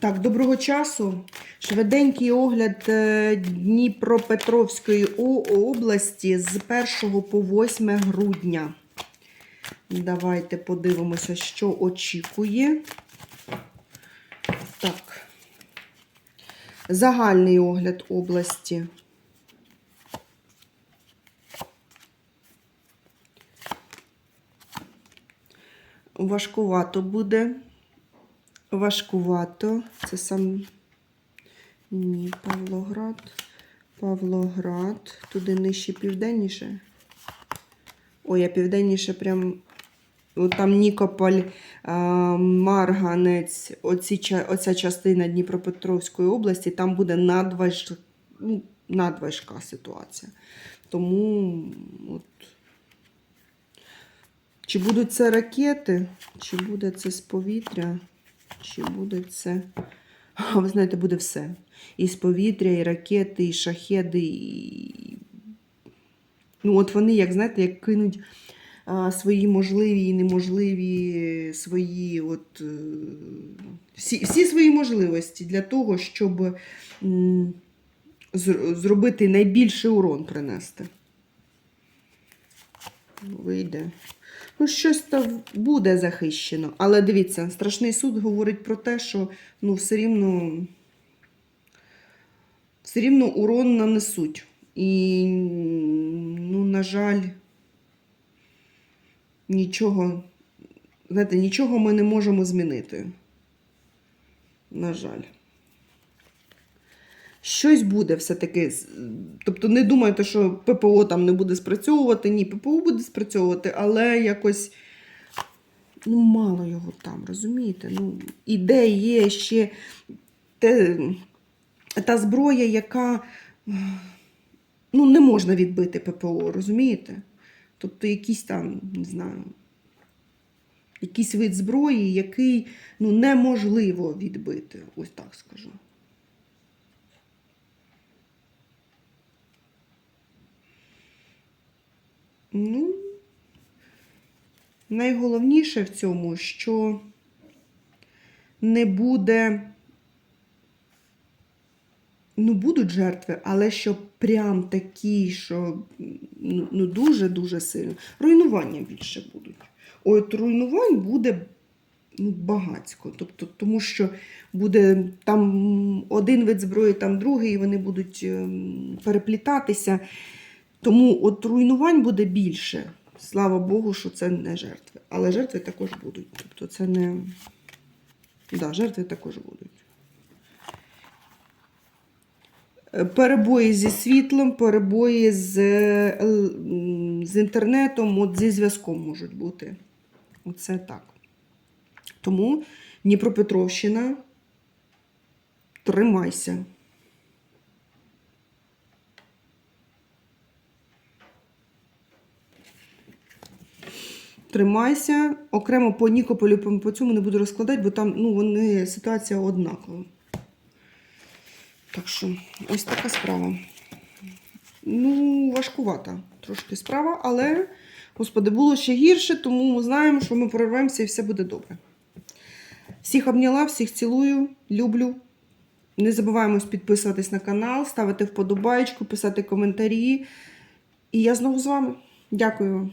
Так, доброго часу. Швиденький огляд е, Дніпропетровської області з 1 по 8 грудня. Давайте подивимося, що очікує. Так. Загальний огляд області. Важкувато буде. Важкувато. Це сам. Ні, Павлоград. Павлоград. Туди нижче південніше. Ой, а південніше прям. Там Нікополь, Марганець, оці, оця частина Дніпропетровської області, там буде надваж, ну, надважка ситуація. Тому от, чи будуть це ракети, чи буде це з повітря, чи буде це. Ви знаєте, буде все. І з повітря, і ракети, і шахеди, і. Ну, от вони, як знаєте, як кинуть а, свої можливі і неможливі свої, от, е, всі, всі свої можливості для того, щоб м, зробити найбільший урон принести. Вийде. Ну, щось там буде захищено. Але дивіться, страшний суд говорить про те, що ну, все рівно, все рівно урон нанесуть. І, ну, на жаль, нічого, знаєте, нічого ми не можемо змінити. На жаль. Щось буде все-таки. Тобто не думайте, що ППО там не буде спрацьовувати. Ні, ППО буде спрацьовувати, але якось ну, мало його там, розумієте? Ну, і є ще те, та зброя, яка ну, не можна відбити ППО, розумієте? Тобто якийсь там, не знаю, якийсь вид зброї, який ну, неможливо відбити, ось так скажу. Ну, найголовніше в цьому, що не буде. Ну, будуть жертви, але що прям такі, що ну, дуже-дуже сильно. Руйнування більше будуть. От руйнувань буде ну, багацько. Тобто, тому що буде там один вид зброї, там другий, і вони будуть ем, переплітатися. Тому от руйнувань буде більше. Слава Богу, що це не жертви. Але жертви також будуть. Тобто це не. Да, жертви також будуть. Е, Перебої зі світлом, перебої з, з інтернетом, от зі зв'язком можуть бути. Оце так. Тому Дніпропетровщина, тримайся. Тримайся. Окремо по Нікополю по, цьому не буду розкладати, бо там ну, вони, ситуація однакова. Так що, ось така справа. Ну, важкувата трошки справа, але, господи, було ще гірше, тому ми знаємо, що ми прорвемося і все буде добре. Всіх обняла, всіх цілую, люблю. Не забуваємо підписуватись на канал, ставити вподобайку, писати коментарі. І я знову з вами. Дякую вам.